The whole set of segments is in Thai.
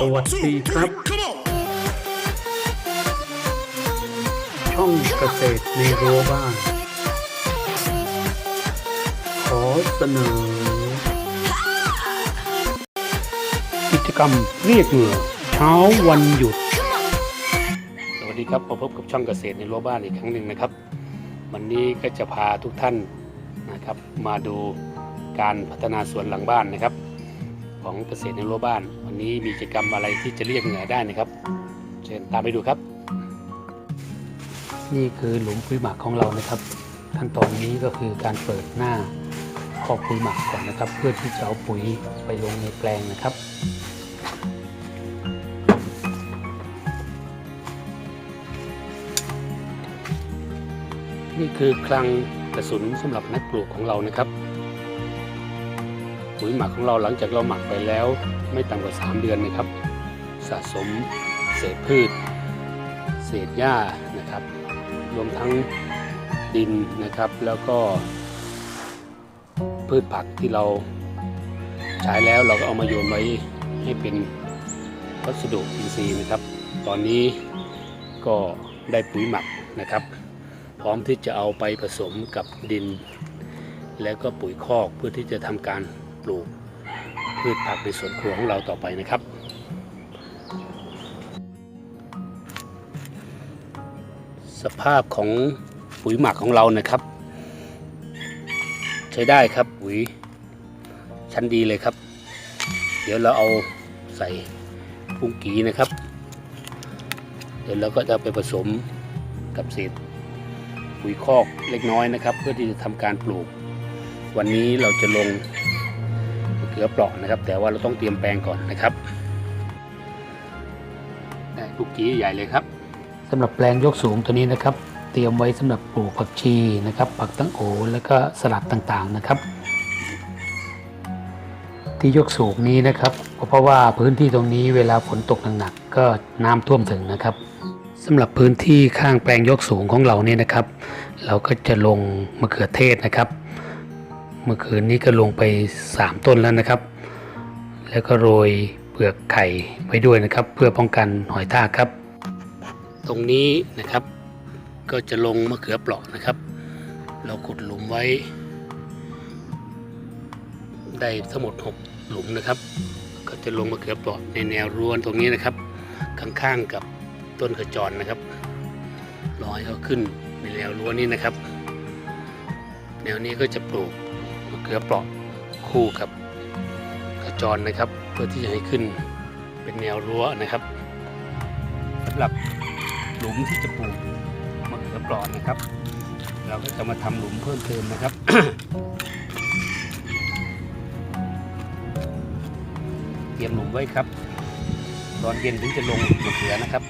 สวัสดีครับ ช่องเกษตรในรั้วบ้าน ขอเสนอ กิจกรรมเรียกเหงื่อเช้าวันหยุด สวัสดีครับมาพบกับช่องเกษตรในรั้วบ้านอีกครั้งหนึ่งนะครับ วันนี้ก็จะพาทุกท่านนะครับ มาดูการพัฒนาสวนหลังบ้านนะครับ ของเกษตรในรั้วบ้าน วันนี้มีกิจกรรมอะไรที่จะเรียกเหงื่อได้นะครับ เชิญตามไปดูครับ นี่คือหลุมปุ๋ยหมักของเรานะครับ ขั้นตอนนี้ก็คือการเปิดหน้าคอกปุ๋ยหมักก่อนนะครับ เพื่อที่จะเอาปุ๋ยไปลงในแปลงนะครับนี่คือคลังกระสุนสำหรับนักปลูกของเรานะครับ ปุ๋ยหมักของเราหลังจากเราหมักไปแล้ว ไม่ต่ำกว่า 3 เดือนนะครับ สะสมเศษพืช เศษหญ้านะครับ รวมทั้งดินนะครับ แล้วก็ พืชผักที่เราใช้แล้วเราก็เอามาโยนไว้ให้เป็นวัสดุอินทรีย์นะครับ ตอนนี้ก็ได้ปุ๋ยหมักนะครับ พร้อมที่จะเอาไปผสมกับดิน แล้วก็ปุ๋ยคอกเพื่อที่จะทำการ ปลูกพืชผักในสวนครัวของเราต่อไปนะครับ สภาพของปุ๋ยหมักของเรานะครับ ใช้ได้ครับปุ๋ยชั้นดีเลยครับ เดี๋ยวเราเอาใส่พุงกีนะครับ เดี๋ยวเราก็จะไปผสมกับเศษปุ๋ยคอกเล็กน้อยนะครับ เพื่อที่จะทำการปลูก วันนี้เราจะลง มะเขือเปราะนะครับ แต่ว่าเราต้องเตรียมแปลงก่อนนะครับได้พุงกีใหญ่เลยครับสำหรับแปลงยกสูงตัวนี้นะครับ เตรียมไว้สำหรับปลูกผักชีนะครับ ผักตั้งโอแล้วก็สลัดต่างๆนะครับ ที่ยกสูงนี้นะครับเพราะว่าพื้นที่ตรงนี้เวลาฝนตกหนักๆก็น้ำท่วมถึงนะครับสำหรับพื้นที่ข้างแปลงยกสูงของเราเนี่ยนะครับ เราก็จะลงมะเขือเทศนะครับ เมื่อคืนนี้ก็ลงไป 3 ต้นแล้วนะครับ แล้วก็โรยเปลือกไข่ไว้ด้วยนะครับ เพื่อป้องกันหอยทากครับ ตรงนี้นะครับก็จะลงมะเขือเปราะนะครับ เราขุดหลุมไว้ ได้ทั้งหมด 6 หลุมนะครับ ก็จะลงมะเขือเปราะในแนวรั้วตรงนี้นะครับ ข้างๆกับต้นขจรนะครับรอให้เขาขึ้นในแนวรั้วนี้นะครับ แนวนี้ก็จะปลูก มะเขือเปราะคู่กับขจรนะครับ เพื่อที่จะให้ขึ้นเป็นแนวรั้วนะครับสำหรับหลุมที่จะปลูกมะเขือเปราะนะครับ เราก็จะมาทำหลุมเพิ่มเติมนะครับเตรียมหลุมไว้ครับ ตอนเย็นถึงจะลงมะเขือนะครับ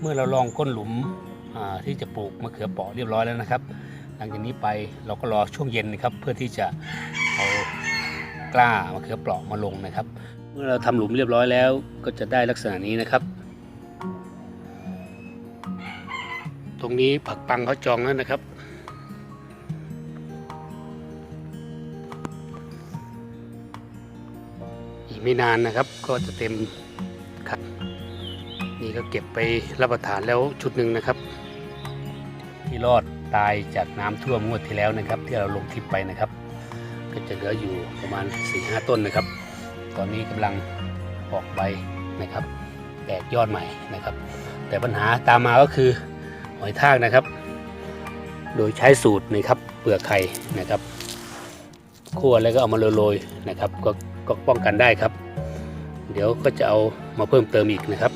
เมื่อเราลองก้นหลุมที่จะปลูกมะเขือเปราะเรียบร้อยแล้วนะครับ หลังจากนี้ไปเราก็รอช่วงเย็นนะครับ เพื่อที่จะเอากล้ามะเขือเปราะมาลงนะครับ เมื่อเราทำหลุมเรียบร้อยแล้ว ก็จะได้ลักษณะนี้นะครับ ตรงนี้ผักปังเขาจองแล้วนะครับอีกไม่นานนะครับก็จะเต็มครับนี่ก็เก็บไปรับประทานแล้วชุดหนึ่งนะครับ ที่รอด ตายจากน้ำท่วมงวดที่แล้วนะครับ ที่เราลงคลิปไปนะครับ ก็จะเหลืออยู่ประมาณ4-5หต้นนะครับ ตอนนี้กำลังออกใบนะครับ แตกยอดใหม่นะครับ แต่ปัญหาตามมาก็คือหอยทากนะครับ โดยใช้สูตรนะครับเปลือกไข่นะครับคั่วแล้วก็เอามาโรยๆนะครับ ก็ก็ป้องกันได้ครับ เดี๋ยวก็จะเอามาเพิ่มเติมอีกนะครับ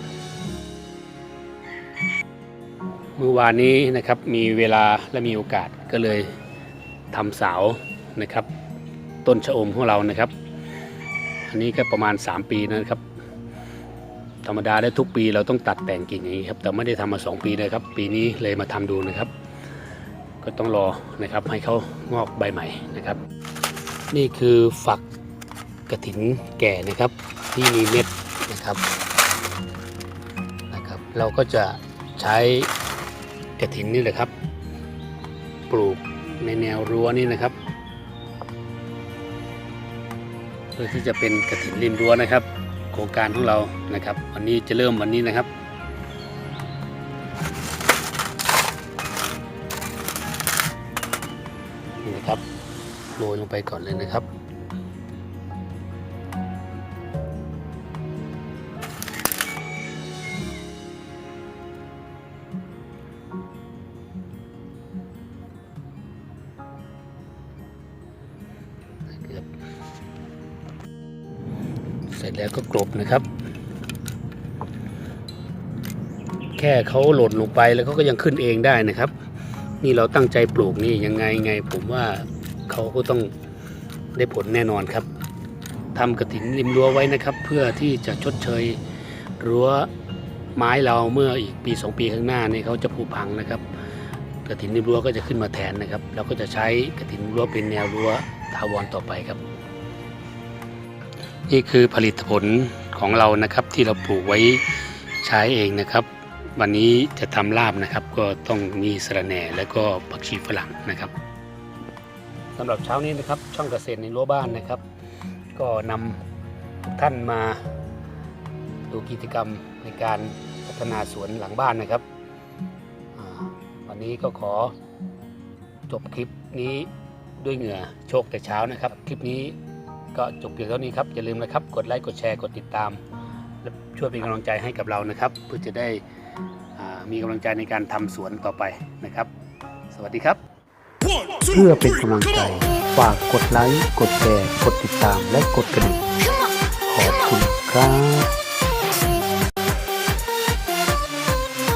เมื่อวานนี้นะครับมีเวลาและมีโอกาสก็เลยทำเสานะครับ ต้นชะอมของเรานะครับ อันนี้ก็ประมาณ 3 ปีนะครับ ธรรมดาได้ทุกปีเราต้องตัดแต่งกิ่งอย่างนี้ครับ แต่ไม่ได้ทำมา 2 ปีนะครับ ปีนี้เลยมาทำดูนะครับ ก็ต้องรอนะครับให้เขางอกใบใหม่นะครับ นี่คือฝักกระถินแก่นะครับที่มีเม็ดนะครับนะครับ เราก็จะใช้ กระถินนี่แหละครับ ปลูกในแนวรั้วนี่นะครับเพื่อที่จะเป็นกระถินริมรั้วนะครับ โครงการของเรานะครับ วันนี้จะเริ่มวันนี้นะครับนี่นะครับโรยลงไปก่อนเลยนะครับ เสร็จแล้วก็กลบนะครับ แค่เขาหล่นลงไปแล้วเขาก็ยังขึ้นเองได้นะครับ นี่เราตั้งใจปลูกนี่ยังไงไง ผมว่าเขาก็ต้องได้ผลแน่นอนครับทำกระถินริมรั้วไว้นะครับ เพื่อที่จะชดเชยรั้วไม้เราเมื่ออีกปีสองปีข้างหน้านี่เขาจะผุพังนะครับกระถินริมรั้วก็จะขึ้นมาแทนนะครับ เราก็จะใช้กระถินรั้วเป็นแนวรั้วถาวรต่อไปครับ นี่คือผลิตผลของเรานะครับที่เราปลูกไว้ใช้เองนะครับ วันนี้จะทำลาบนะครับ ก็ต้องมีสะระแหน่และก็ผักชีฝรั่งนะครับสำหรับเช้านี้นะครับ ช่องเกษตรในรั้วบ้านนะครับ ก็นำทุกท่านมาดูกิจกรรมในการพัฒนาสวนหลังบ้านนะครับวันนี้ก็ขอจบคลิปนี้ด้วยเหงื่อโชคแต่เช้านะครับ คลิปนี้ ก็จบเพียงเท่านี้ครับ อย่าลืมนะครับ กดไลค์ กดแชร์ กดติดตาม และช่วยเป็นกำลังใจให้กับเรานะครับ เพื่อจะได้อ่ามีกำลังใจในการทำสวนต่อไปนะครับ สวัสดีครับ เพื่อเป็นกำลังใจ ฝากกดไลค์ กดแชร์ กดติดตาม และกดกระดิ่งขอบคุณครับ